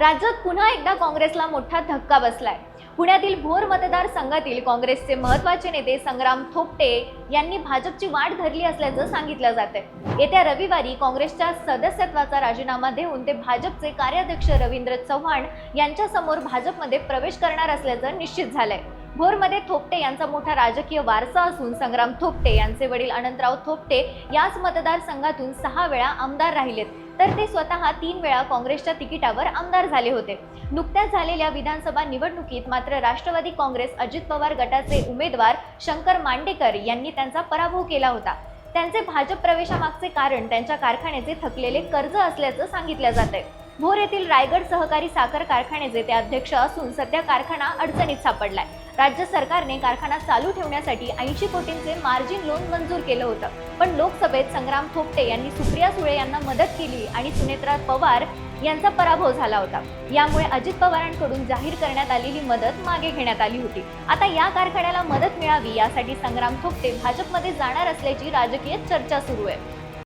राज्यात पुन्हा एकदा काँग्रेसला मोठा धक्का बसलाय. पुण्यातील भोर मतदारसंघातील काँग्रेसचे महत्त्वाचे नेते संग्राम थोपटे यांनी भाजपची वाट धरली असल्याचं सांगितलं जातंय. येत्या रविवारी काँग्रेसच्या सदस्यत्वाचा राजीनामा देऊन ते भाजपचे कार्याध्यक्ष रवींद्र चव्हाण यांच्यासमोर भाजपमध्ये प्रवेश करणार असल्याचं निश्चित झालंय. भोरमध्ये थोपटे यांचा मोठा राजकीय वारसा असून संग्राम थोपटे यांचे वडील अनंतराव थोपटे याच मतदारसंघातून सहा वेळा आमदार राहिलेत. तर ते स्वतः तीन वेळा काँग्रेसच्या तिकिटावर आमदार झाले होते. नुकत्याच झालेल्या विधानसभा निवडणुकीत मात्र राष्ट्रवादी काँग्रेस अजित पवार गटाचे उमेदवार शंकर मांडेकर यांनी त्यांचा पराभव केला होता. त्यांचे भाजप प्रवेशामागचे कारण त्यांच्या कारखान्याचे थकलेले कर्ज असल्याचं सांगितलं जात आहे भोर येथील रायगड सहकारी साखर कारखान्याचे ते अध्यक्ष असून सध्या कारखाना अडचणीत सापडलाय. राज्य सरकारने कारखाना चालू ठेवण्यासाठी ऐंशी कोटींचे मार्जिन लोन मंजूर केलं होतं. पण लोकसभेत संग्राम थोपटे यांनी सुप्रिया सुळे यांना मदत केली आणि सुनेत्रा पवार यांचा पराभव झाला होता. यामुळे अजित पवारांकडून जाहीर करण्यात आलेली मदत मागे घेण्यात आली होती. आता या कारखान्याला मदत मिळावी यासाठी संग्राम थोपटे भाजपमध्ये जाणार असल्याची राजकीय चर्चा सुरू आहे.